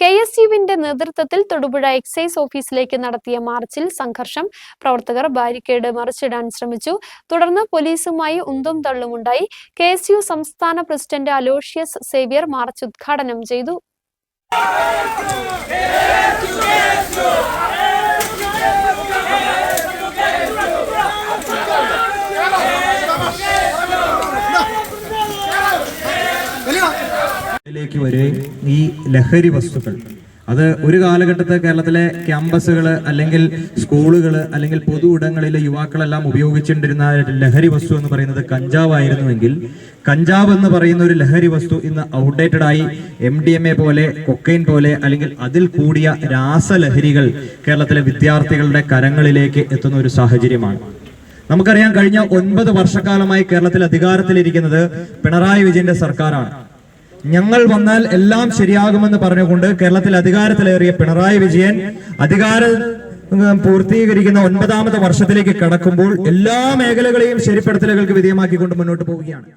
K S യുവിന്റെ നേതൃത്വത്തിൽ Thodupuzha excise ഓഫീസിലേക്ക് നടത്തിയ മാർച്ചിൽ സംഘർഷം പ്രവർത്തകർ ബാരിക്കേഡ് മറിച്ചിടാൻ ശ്രമിച്ചു. തുടർന്ന് പോലീസുമായി ഉന്തും തള്ളുമുണ്ടായി കെ എസ് യു സംസ്ഥാന പ്രസിഡന്റ് അലോഷ്യസ് സേവ്യർ മാർച്ച് ഉദ്ഘാടനം ചെയ്തു. ിലേക്ക് വരികയും ഈ ലഹരി വസ്തുക്കൾ. അത് ഒരു കാലഘട്ടത്തെ കേരളത്തിലെ ക്യാമ്പസുകൾ അല്ലെങ്കിൽ സ്കൂളുകൾ അല്ലെങ്കിൽ പൊതു ഇടങ്ങളിലെ യുവാക്കളെല്ലാം ഉപയോഗിച്ചിട്ടിരുന്ന ലഹരി വസ്തു എന്ന് പറയുന്നത് കഞ്ചാവായിരുന്നുവെങ്കിൽ കഞ്ചാവ് എന്ന് പറയുന്ന ഒരു ലഹരി വസ്തു ഇന്ന് ഔട്ട്ഡേറ്റഡ് ആയി എം ഡി എം എ പോലെ കൊക്കൈൻ പോലെ അല്ലെങ്കിൽ അതിൽ കൂടിയ രാസലഹരികൾ കേരളത്തിലെ വിദ്യാർത്ഥികളുടെ കരങ്ങളിലേക്ക് എത്തുന്ന ഒരു സാഹചര്യമാണ്. നമുക്കറിയാം കഴിഞ്ഞ ഒൻപത് വർഷക്കാലമായി കേരളത്തിൽ അധികാരത്തിലിരിക്കുന്നത് പിണറായി വിജയന്റെ സർക്കാരാണ്. ഞങ്ങൾ വന്നാൽ എല്ലാം ശരിയാകുമെന്ന് പറഞ്ഞുകൊണ്ട് കേരളത്തിൽ അധികാരത്തിലേറിയ പിണറായി വിജയൻ അധികാര പൂർത്തീകരിക്കുന്ന ഒൻപതാമത്തെ വർഷത്തിലേക്ക് കടക്കുമ്പോൾ എല്ലാ മേഖലകളെയും ശരിപ്പെടുത്തലുകൾക്ക് വിധേയമാക്കിക്കൊണ്ട് മുന്നോട്ട് പോവുകയാണ്.